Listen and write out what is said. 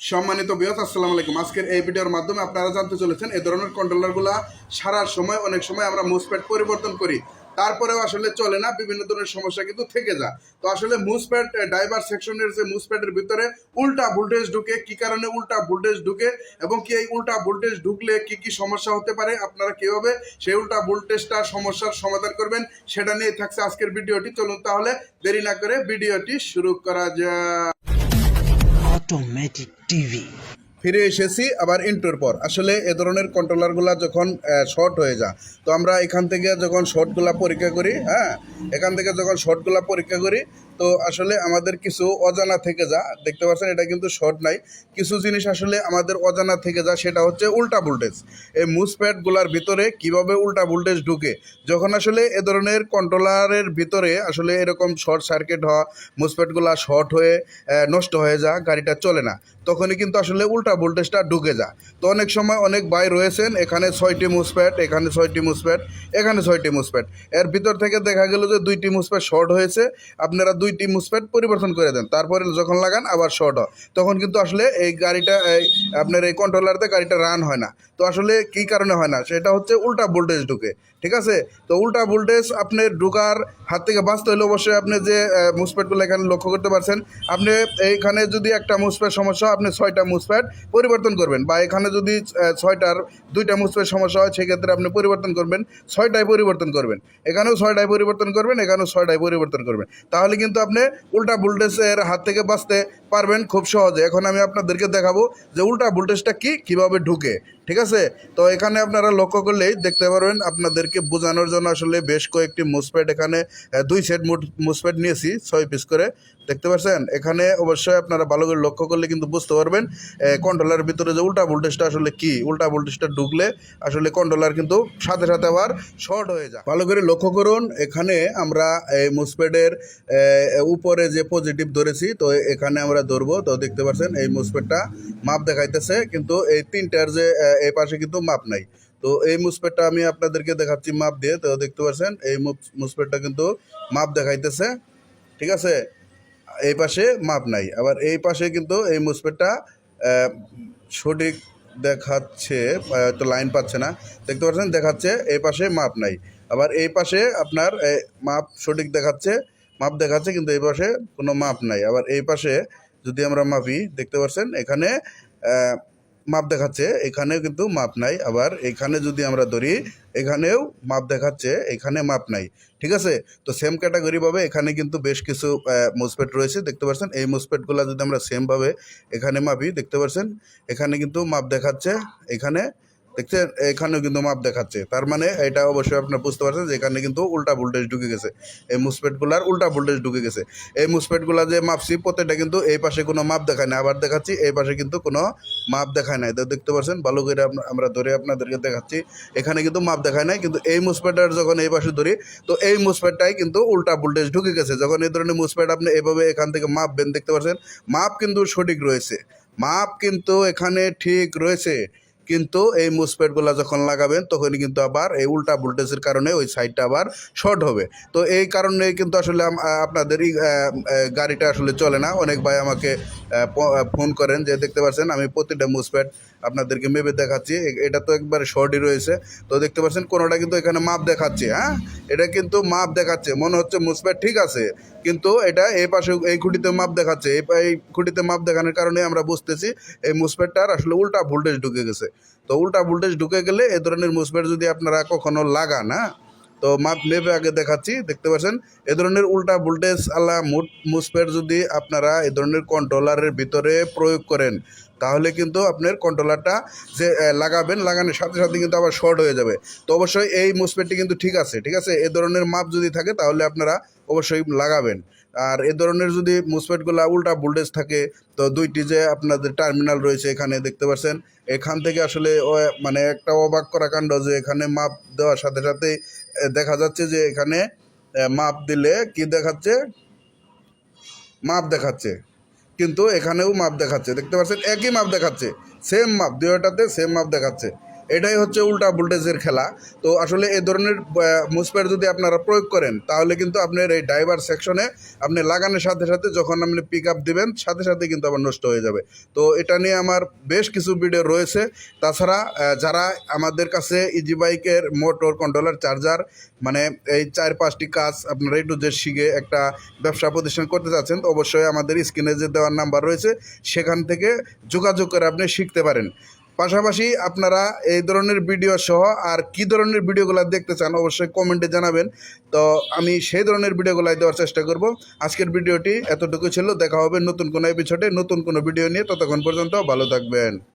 সম্মানিত বিয়ত আসসালামু আলাইকুম। আজকের এই ভিডিওর মাধ্যমে আপনারা জানতে চলেছেন, এই ধরনের কন্ট্রোলারগুলা সারার সময়, অনেক সময় আমরা মুসপ্যাড পরিবর্তন করি। তারপরেও আসলে চলে না, বিভিন্ন ধরনের সমস্যা কিন্তু থেকে যায়। তো আসলে মুসপ্যাড ড্রাইভার সেকশনের যে মুসপ্যাডের ভিতরে উল্টা ভোল্টেজ ঢুকে, কি কারণে উল্টা ভোল্টেজ ঢুকে এবং কি এই উল্টা ভোল্টেজ ঢুকলে কি কি সমস্যা হতে পারে, আপনারা কীভাবে সেই উল্টা ভোল্টেজটা সমস্যার সমাধান করবেন, সেটা নিয়ে থাকছে আজকের ভিডিওটি চলুন তাহলে দেরি না করে ভিডিওটি শুরু করা যায় automatic টিভি ফিরে এসেছি আবার ইন্টোর পর। আসলে এ ধরনের কন্ট্রোলারগুলো যখন শর্ট হয়ে যায়, তো আমরা এখান থেকে যখন শর্টগুলো পরীক্ষা করি হ্যাঁ এখান থেকে যখন শর্টগুলো পরীক্ষা করি তো আসলে আমাদের কিছু অজানা থেকে যা, দেখতে পাচ্ছেন এটা কিন্তু শর্ট নাই। কিছু জিনিস আসলে আমাদের অজানা থেকে যা, সেটা হচ্ছে উল্টা ভোল্টেজ এই মুসপ্যাডগুলার ভিতরে কীভাবে উল্টা ভোল্টেজ ঢুকে? যখন আসলে এ ধরনের কন্ট্রোলারের ভিতরে আসলে এরকম শর্ট সার্কিট হওয়া মুসপ্যাডগুলা শর্ট হয়ে নষ্ট হয়ে যা, গাড়িটা চলে না, তখনই কিন্তু আসলে উল্টা ভোল্টেজটা ঢুকে যা। তো অনেক সময় অনেক বাই রয়েছেন, এখানে ছয়টি মুসপ্যাড এখানে ছয়টি মুসপ্যাড এখানে ছয়টি মুসপ্যাড এর ভিতর থেকে দেখা গেল যে দুইটি মুসপ্যাড শর্ট হয়েছে। আপনারা দুইটি মুসপ্যাড পরিবর্তন করে দেন। তারপরে যখন লাগান, আবার শর্ট হয়। তখন কিন্তু আসলে এই গাড়িটা, এই আপনার এই কন্ট্রোলারতে গাড়িটা রান হয় না। তো আসলে কী কারণে হয় না? সেটা হচ্ছে উল্টা ভোল্টেজ ঢুকে, ঠিক আছে? তো উল্টা ভোল্টেজ আপনি ঢুকার হাত থেকে বাঁচতে হলে অবশ্যই আপনি যে মুসপ্যাডগুলো এখানে লক্ষ্য করতে পারছেন, আপনি এইখানে যদি একটা মুসপ্যাড সমস্যা আপনি ছয়টা মুসপ্যাড পরিবর্তন করবেন। বা এখানে যদি ছয়টার দুইটা মুসপ্যাড সমস্যা হয়, সেক্ষেত্রে আপনি পরিবর্তন করবেন, ছয়টায় পরিবর্তন করবেন। এখানেও ছয়টায় পরিবর্তন করবেন, এখানেও ছয়টায় পরিবর্তন করবেন। তাহলে কিন্তু আপনি উল্টা ভোল্টেজের হাত থেকে বাঁচতে পারবেন খুব সহজে। এখন আমি আপনাদেরকে দেখাবো যে উল্টা ভোল্টেজটা কি, কীভাবে ঢুকে। ঠিক আছে? তো এখানে আপনারা লক্ষ্য করলেই দেখতে পারবেন আপনাদেরকে বোঝানোর জন্য আসলে বেশ কয়েকটি মুসপ্যাড এখানে দুই সেট মুসপ্যাড নিয়েছি, ছয় পিস করে। দেখতে পাচ্ছেন? এখানে অবশ্যই আপনারা ভালো করে লক্ষ্য করলে কিন্তু বুঝতে পারবেন কন্ট্রোলারের ভিতরে যে উল্টা ভোল্টেজটা আসলে কি? উল্টা ভোল্টেজটা ঢুকলে আসলে কন্ট্রোলার কিন্তু সাথে সাথে আবার শর্ট হয়ে যায়। ভালো করে লক্ষ্য করুন, এখানে আমরা এই মুসপ্যাডের উপরে যে পজিটিভ ধরেছি, তো এখানে আমরা ধরবো, তো দেখতে পাচ্ছেন এই মুসপ্যাডটা মাপ দেখাইতেছে, কিন্তু এই তিনটার যে এই পাশে কিন্তু মাপ নাই। তো এই মুসপ্যাডটা আমি আপনাদেরকে দেখাচ্ছি মাপ দিয়ে, তো দেখতে পাচ্ছেন, এই মুসপ্যাডটা কিন্তু মাপ দেখাইতেছে, ঠিক আছে? এই পাশে মাপ নাই। আবার এই পাশে কিন্তু এই মুসপেটটা সঠিক দেখাচ্ছে তো লাইন পাচ্ছে না। দেখতে পাচ্ছেন, দেখাচ্ছে, এই পাশে মাপ নাই। আবার এই পাশে আপনার মাপ সঠিক দেখাচ্ছে, মাপ দেখাচ্ছে, কিন্তু এই পাশে কোনো মাপ নাই। আবার এই পাশে যদি আমরা মাপি, দেখতে পাচ্ছেন, এখানে মাপ দেখাচ্ছে, এখানেও কিন্তু মাপ নাই। আবার এখানে যদি আমরা ধরি, এখানেও মাপ দেখাচ্ছে, এখানে মাপ নাই। ঠিক আছে? তো সেম ক্যাটাগরিভাবে এখানে কিন্তু বেশ কিছু মুসপেট রয়েছে, দেখতে পাচ্ছেন এই মুসপেটগুলো যদি আমরা সেমভাবে এখানে মাপি, দেখতে পাচ্ছেন এখানে কিন্তু মাপ দেখাচ্ছে, এখানে দেখছেন এখানেও কিন্তু মাপ দেখাচ্ছে। তার মানে এটা অবশ্যই আপনারা বুঝতে পারছেন যে এখানে কিন্তু উল্টা ভোল্টেজ ঢুকে গেছে। এই মুসপেটগুলার উল্টা ভোল্টেজ ঢুকে গেছে। এই মুসপেটগুলা যে মাপছি, প্রত্যেকটা কিন্তু এই পাশে কোনো মাপ দেখায় না। আবার দেখাচ্ছি, এই পাশে কিন্তু কোনো মাপ দেখায় নাই তো দেখতে পাচ্ছেন ভালো করে আমরা ধরে আপনাদেরকে দেখাচ্ছি। এখানে কিন্তু মাপ দেখায় নাই, কিন্তু এই মুসপেটার যখন এই পাশে ধরি, তো এই মুসপেটটাই কিন্তু উল্টা ভোল্টেজ ঢুকে গেছে। যখন এই ধরনের মুসপেট আপনি এভাবে এখান থেকে মাপবেন, দেখতে পাচ্ছেন মাপ কিন্তু সঠিক রয়েছে। মাপ কিন্তু এখানে ঠিক রয়েছে। কিন্তু এই মুসপেটগুলো যখন লাগাবেন, তখনই কিন্তু আবার এই উল্টা ভোল্টেজের কারণে ওই সাইডটা আবার শর্ট হবে। তো এই কারণে কিন্তু আসলে আপনাদের গাড়িটা আসলে চলে না। অনেক ভাই আমাকে ফোন করেন যে, দেখতে পাচ্ছেন আমি প্রতিটা মুসপেট আপনাদেরকে মেপে দেখাচ্ছি। এটা তো একবার শর্টই রয়েছে। তো দেখতে পাচ্ছেন, কোনোটা কিন্তু এখানে মাপ দেখাচ্ছে হ্যাঁ? এটা কিন্তু মাপ দেখাচ্ছে। মনে হচ্ছে মুসপেট ঠিক আছে, কিন্তু এটা এই পাশে, এই খুঁটিতে মাপ দেখাচ্ছে। এই এই খুঁটিতে মাপ দেখানোর কারণে আমরা বুঝতেছি এই মুসপেটটার আসলে উল্টা ভোল্টেজ ঢুকে গেছে। তো উল্টা ভোল্টেজ ঢুকে গেলে এ ধরনের মুসপেট যদি আপনারা কখনো লাগান হ্যাঁ? তো মাপ মেপে আগে দেখাচ্ছি, দেখতে পাচ্ছেন? এ ধরনের উল্টা ভোল্টেজ আলা মুসপেট যদি আপনারা এ ধরনের কন্ট্রোলারের ভিতরে প্রয়োগ করেন তাহলে কিন্তু আপনার কন্ট্রোলারটা যে লাগাবেন, লাগানোর সাথে সাথে কিন্তু আবার শর্ট হয়ে যাবে। তো অবশ্যই এই মুসপেটটি কিন্তু ঠিক আছে ঠিক আছে? এ ধরনের মাপ যদি থাকে তাহলে আপনারা অবশ্যই লাগাবেন। আর এ ধরনের যদি মুসপেটগুলো উল্টা ভোল্টেজ থাকে, তো দুইটি যে আপনাদের টার্মিনাল রয়েছে এখানে দেখতে পাচ্ছেন, এখান থেকে আসলে মানে একটা অবাক করা কাণ্ড যে এখানে মাপ দেওয়ার সাথে সাথে দেখা যাচ্ছে যে এখানে মাপ দিলে কি দেখাচ্ছে? মাপ দেখাচ্ছে। কিন্তু এখানেও মাপ দেখাচ্ছে। দেখতে পাচ্ছেন? একই মাপ দেখাচ্ছে। সেম মাপ দুয়োটাতে সেম মাপ দেখাচ্ছে। এটাই হচ্ছে উল্টা ভোল্টেজের খেলা। তো আসলে এই ধরনের মুসপের যদি আপনারা প্রয়োগ করেন, তাহলে কিন্তু আপনার এই ড্রাইভার সেকশনে আপনি লাগানোর সাথে সাথে যখন আপনি পিক আপ দেবেন, সাথে সাথে কিন্তু আবার নষ্ট হয়ে যাবে। তো এটা নিয়ে আমার বেশ কিছু ভিডিও রয়েছে। তাছাড়া যারা আমাদের কাছে ইজি বাইকের মোটর কন্ট্রোলার চার্জার মানে এই চার পাঁচটি কাজ আপনারা একটু যে শিখে একটা ব্যবসা প্রতিষ্ঠান করতে চাচ্ছেন অবশ্যই আমাদের স্ক্রিনে যে দেওয়ার নাম্বার রয়েছে, সেখান থেকে যোগাযোগ করে আপনি শিখতে পারেন। পাশাপাশি আপনারা এই ধরনের ভিডিও সহ আর কি ধরনের ভিডিওগুলো দেখতে চান অবশ্যই কমেন্টে জানাবেন। তো আমি সেই ধরনের ভিডিওগুলো দেওয়ার চেষ্টা করব। আজকের ভিডিওটি এতটুকু ছিল। দেখা হবে নতুন কোনো এপিসোডে নতুন কোনো ভিডিও নিয়ে। ততক্ষণ পর্যন্ত ভালো থাকবেন।